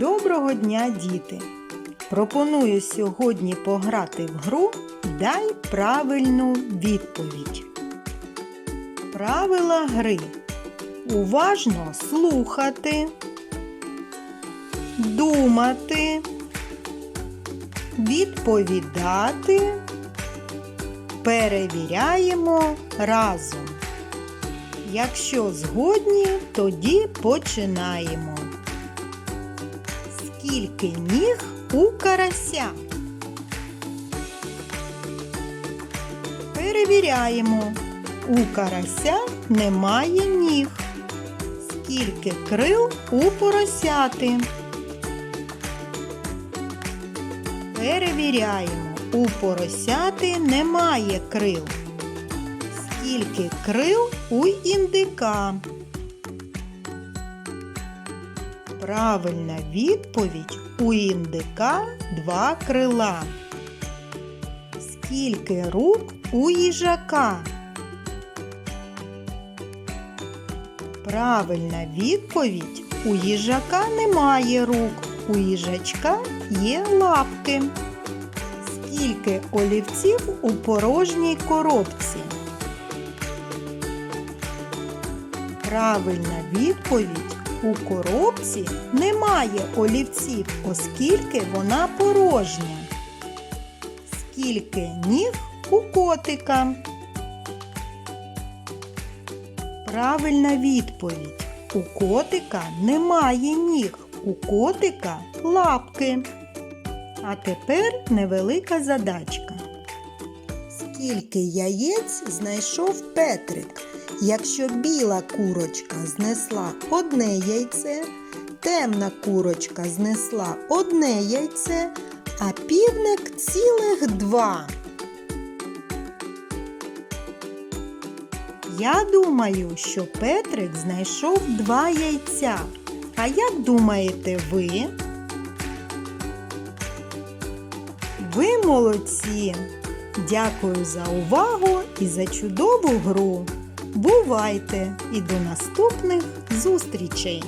Доброго дня, діти! Пропоную сьогодні пограти в гру Дай правильну відповідь. Правила гри. Уважно слухати, думати, відповідати. Перевіряємо разом. Якщо згодні, тоді починаємо. Скільки ніг у карася? Перевіряємо. У карася немає ніг. Скільки крил у поросяти? Перевіряємо. У поросяти немає крил. Скільки крил у індика? Правильна відповідь у індика два крила. Скільки рук у їжака? Правильна відповідь у їжака немає рук, у їжачка є лапки. Скільки олівців у порожній коробці? Правильна відповідь у коробці немає олівців, оскільки вона порожня. Скільки ніг у котика? Правильна відповідь. У котика немає ніг, у котика лапки. А тепер невелика задачка. Скільки яєць знайшов Петрик? Якщо біла курочка знесла одне яйце, темна курочка знесла одне яйце, а півник цілих два. Я думаю, що Петрик знайшов два яйця. А як думаєте ви? Ви молодці! Дякую за увагу і за чудову гру! Бувайте і до наступних зустрічей!